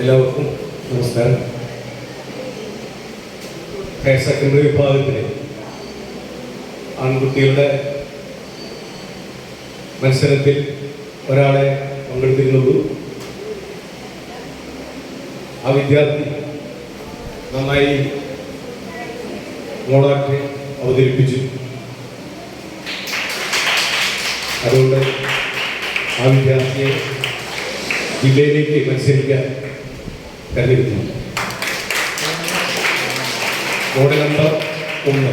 എല്ലാവർക്കും നമസ്കാരം. Higher secondary വിഭാഗത്തിലെ ആൺകുട്ടികളുടെ മത്സരത്തിൽ ഒരാളെ പങ്കെടുത്തിരുന്നുള്ളൂ. ആ വിദ്യാർത്ഥി നന്നായി മോളാക്ട് അവതരിപ്പിച്ചു. അതുകൊണ്ട് ആ വിദ്യാർത്ഥിയെ ജില്ലയിലേക്ക് മത്സരിക്കാൻ തെരഞ്ഞെടുത്തു മോഡൽ നമ്പർ ഒന്ന്.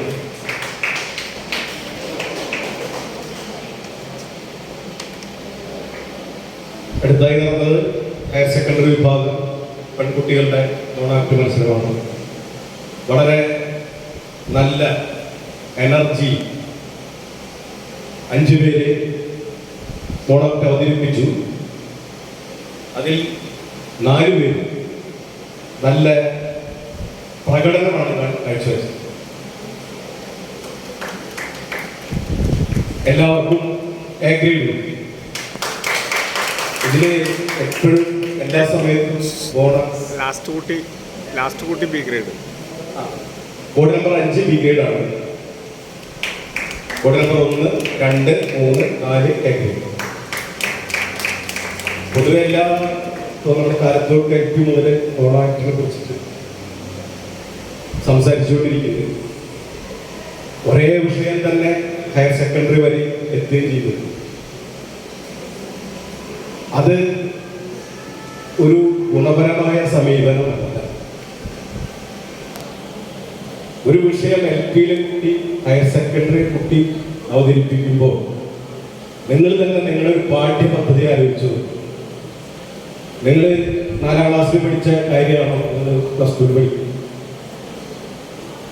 അടുത്തായി നടന്നത് ഹയർ സെക്കൻഡറി വിഭാഗം പെൺകുട്ടികളുടെ നോണാക്ട് മത്സരമാണ്. വളരെ നല്ല എനർജി അഞ്ചു പേര് നോണാക്ട് അവതരിപ്പിച്ചു. അതിൽ നാലുപേരും പേര് നല്ല പ്രകടനമാണ് കാഴ്ചവെച്ചത് എല്ലാവർക്കും എ ഗ്രേഡ് എപ്പോഴും എല്ലാ സമയത്തും ബോർഡ് ലാസ്റ്റ് കുട്ടി ലാസ്റ്റ് കുട്ടി ബി ഗ്രേഡ് ബോർഡ് നമ്പർ അഞ്ച് ബി ഗ്രേഡാണ് ബോർഡ് നമ്പർ ഒന്ന് രണ്ട് മൂന്ന് നാല് ഗ്രേഡ് പൊതുവെ എല്ലാ നമ്മുടെ കാലത്തോട്ട് ഏറ്റവും മുതൽ ഓണാക്ടിനെ കുറിച്ചിട്ട് സംസാരിച്ചുകൊണ്ടിരിക്കുന്നത് ഒരേ വിഷയം തന്നെ ഹയർ സെക്കൻഡറി വരെ എത്തുകയും ചെയ്തിരുന്നു അത് ഒരു ഗുണപരമായ സമീപനമല്ല. ഒരു വിഷയം എൽ പിയിലെ കുട്ടി ഹയർ സെക്കൻഡറി കുട്ടി അവതരിപ്പിക്കുമ്പോൾ നിങ്ങൾ തന്നെ നിങ്ങളൊരു പാഠ്യ പദ്ധതി ആലോചിച്ചു നിങ്ങൾ നാലാം ക്ലാസ്സിൽ പഠിച്ച കാര്യമാണോ നിങ്ങൾ പ്ലസ് ടു അതൊരു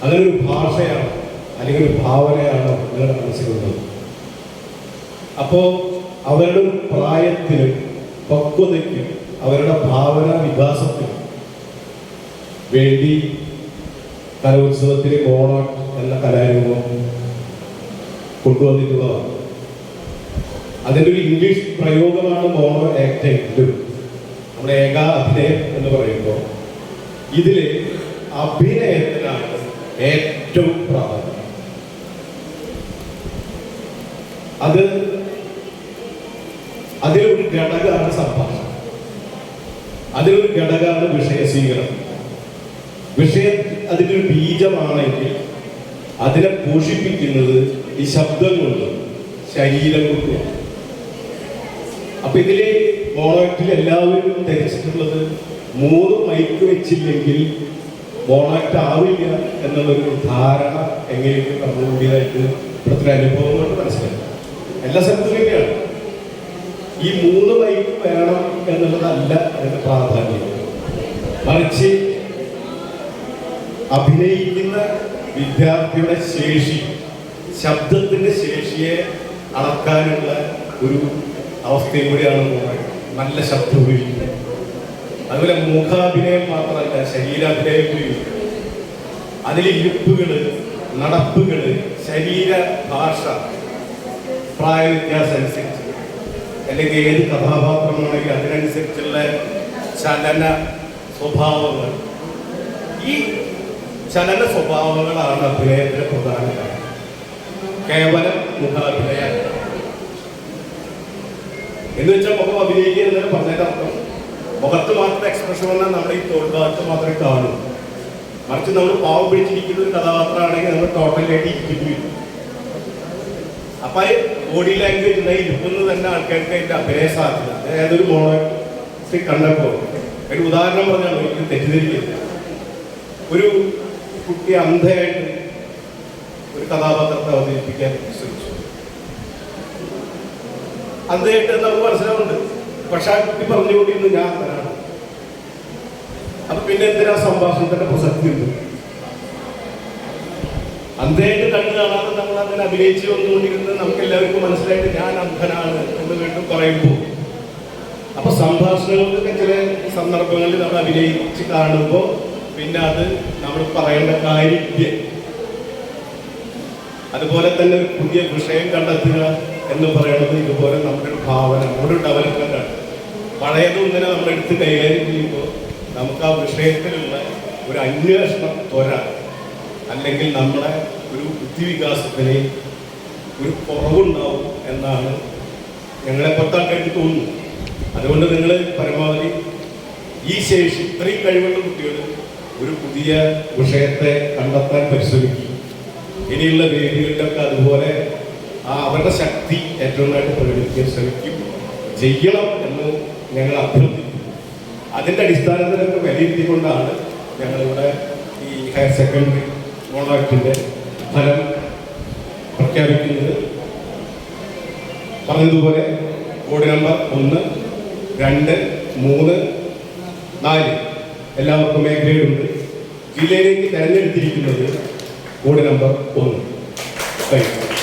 അങ്ങനെ ഒരു ഭാഷയാണോ? അല്ലെങ്കിൽ ഒരു ഭാവനയാണോ നിങ്ങളുടെ മനസ്സിലുള്ളത്? അപ്പോ അവരുടെ ഒരു പ്രായത്തിനും പക്വതയ്ക്കും അവരുടെ ഭാവന വികാസത്തിനും വേണ്ടി കലോത്സവത്തിലെ മോണാട്ട് എന്ന കലാരൂപം കൊണ്ടുവന്നിട്ടുള്ളതാണ്. അതിന്റെ ഒരു ഇംഗ്ലീഷ് പ്രയോഗമാണ് മോണോ ആക്ട് നമ്മുടെ ഏക അഭിനയം എന്ന് പറയുമ്പോൾ ഇതിൽ അഭിനയത്തിനാണ് ഏറ്റവും പ്രാധാന്യം. അത് അതിലൊരു ഘടകമാണ് സംഭാഷണം. അതിലൊരു ഘടകമാണ് വിഷയസ്വീകരണം വിഷയം അതിന്റെ ഒരു ബീജമാണെങ്കിൽ അതിനെ പോഷിപ്പിക്കുന്നത് ഈ ശബ്ദം കൊണ്ടും ശരീരം കൊണ്ടും അപ്പൊ ഇതിലെ മോണോക്റ്റിൽ എല്ലാവരും ധരിച്ചിട്ടുള്ളത് മൂന്ന് മൈക്ക് വെച്ചില്ലെങ്കിൽ മോണോക്റ്റ് ആവില്ല എന്നുള്ളൊരു ധാരണ എങ്ങനെയൊക്കെ കടന്നുകൂടിയതായിട്ട് ഇവിടുത്തെ അനുഭവം കൊണ്ട് മനസ്സിലായി. എല്ലാ സ്ഥലത്തും തന്നെയാണ് ഈ മൂന്ന് മൈക്ക് വേണം എന്നുള്ളതല്ല അതിന്റെ പ്രാധാന്യം. മറിച്ച് അഭിനയിക്കുന്ന വിദ്യാർത്ഥിയുടെ ശേഷി ശബ്ദത്തിന്റെ ശേഷിയെ അളക്കാനുള്ള ഒരു അവസ്ഥയും കൂടിയാണ്. നല്ല ശബ്ദം ഉപയോഗിക്കുന്നത്. അതുപോലെ മുഖാഭിനയം മാത്രമല്ല ശരീരാഭിനയം ഉപയോഗിക്കും അതിൽ ഇരിപ്പുകൾ നടപ്പുകൾ ശരീര ഭാഷ പ്രായ വ്യത്യാസം അനുസരിച്ച് അല്ലെങ്കിൽ ഏത് കഥാപാത്രമാണെങ്കിൽ അതിനനുസരിച്ചുള്ള ചലന സ്വഭാവങ്ങൾ. ഈ ചലന സ്വഭാവങ്ങളാണ് അഭിനയത്തിന്റെ പ്രധാന കാര്യം. കേവലം മുഖാഭിനയം. എന്ന് വെച്ചാൽ മുഖം അഭിനയിക്കുക എന്നൊരു പറഞ്ഞതിന്റെ അർത്ഥം. മുഖത്ത് മാത്രം എക്സ്പ്രഷൻ വന്നാൽ നമ്മുടെ ഈ തോൾഭാഗത്ത് മാത്രമേ കാണൂ. മറിച്ച് നമ്മൾ പാവം പിടിച്ചിരിക്കുന്ന ഒരു കഥാപാത്രമാണെങ്കിൽ നമ്മൾ ടോട്ടലായിട്ട് ഇരിക്കുന്നു അപ്പൊ ബോഡി ലാംഗ്വേജ് ഇരിക്കുന്നത് തന്നെ ആൾക്കാർക്ക് അതിന്റെ അഭിനയ സാധ്യത. ഒരു ഏതൊരു മോണോക്സി കണ്ടപ്പോ ഒരു ഉദാഹരണം പറഞ്ഞാൽ ഒരിക്കലും തെറ്റിദ്ധരിക്കില്ല ഒരു കുട്ടി അന്ധയായിട്ട് ഒരു കഥാപാത്രത്തെ അവതരിപ്പിക്കാൻ അന്ധയായിട്ട് നമുക്ക് മനസ്സിലാവുന്നുണ്ട്. പക്ഷെ ആ കുട്ടി പറഞ്ഞുകൊണ്ടിരുന്നു ഞാൻ അന്ധനാണ് അപ്പൊ പിന്നെ എന്തിനാ സംഭാഷണത്തിന്റെ പ്രസക്തി ഉണ്ട്? അന്ധയായിട്ട് കണ്ടു കാണാതെ നമ്മൾ അങ്ങനെ അഭിനയിച്ചു വന്നുകൊണ്ടിരുന്നത് നമുക്ക് എല്ലാവർക്കും മനസ്സിലായിട്ട് ഞാൻ അന്ധനാണ് എന്ന് വീണ്ടും പറയുമ്പോൾ. അപ്പൊ സംഭാഷണങ്ങൾക്കൊക്കെ ചില സന്ദർഭങ്ങളിൽ നമ്മൾ അഭിനയിച്ച് കാണുമ്പോൾ പിന്നെ അത് നമ്മൾ പറയേണ്ട കാര്യമില്ല അതുപോലെ തന്നെ ഒരു പുതിയ വിഷയം കണ്ടെത്തുക എന്ന് പറയുന്നത് ഇതുപോലെ നമ്മുടെ ഒരു ഭാവന നമ്മുടെ ആണ് ഇങ്ങനെ നമ്മൾ എടുത്ത് കൈകാര്യം ചെയ്യുമ്പോൾ നമുക്ക് ആ വിഷയത്തിലുള്ള ഒരു അന്വേഷണം ത്വര. അല്ലെങ്കിൽ നമ്മളെ ഒരു ബുദ്ധിവികാസത്തിന് ഒരു കുറവുണ്ടാവും എന്നാണ് ഞങ്ങളെ ആൾക്കാർക്ക് തോന്നുന്നു അതുകൊണ്ട് നിങ്ങൾ പരമാവധി ഈ ശേഷി ഇത്രയും കഴിവുള്ള കുട്ടികൾ ഒരു പുതിയ വിഷയത്തെ കണ്ടെത്താൻ പരിശ്രമിക്കും ഇനിയുള്ള വേദികളിലൊക്കെ അതുപോലെ ആ ശക്തി ഏറ്റവും നന്നായിട്ട് പ്രകടിപ്പിക്കാൻ ശ്രമിക്കും. ചെയ്യണം എന്ന് ഞങ്ങൾ അഭ്യർത്ഥിക്കുന്നു. അതിന്റെ അടിസ്ഥാനത്തിൽ ഞങ്ങൾ വിലയിരുത്തിക്കൊണ്ടാണ് ഞങ്ങളിവിടെ ഈ ഹയർ സെക്കൻഡറി കോൺട്രാക്റ്റിന്റെ ഫലം പ്രഖ്യാപിക്കുന്നത്. പറഞ്ഞതുപോലെ കോഡ് നമ്പർ ഒന്ന് രണ്ട് മൂന്ന് നാല്. എല്ലാവർക്കും എ ഗ്രേഡ് ഉണ്ട്. ജില്ലയിലേക്ക് തിരഞ്ഞെടുത്തിരിക്കുന്നത് കോഡ് നമ്പർ ഒന്ന്. Thank you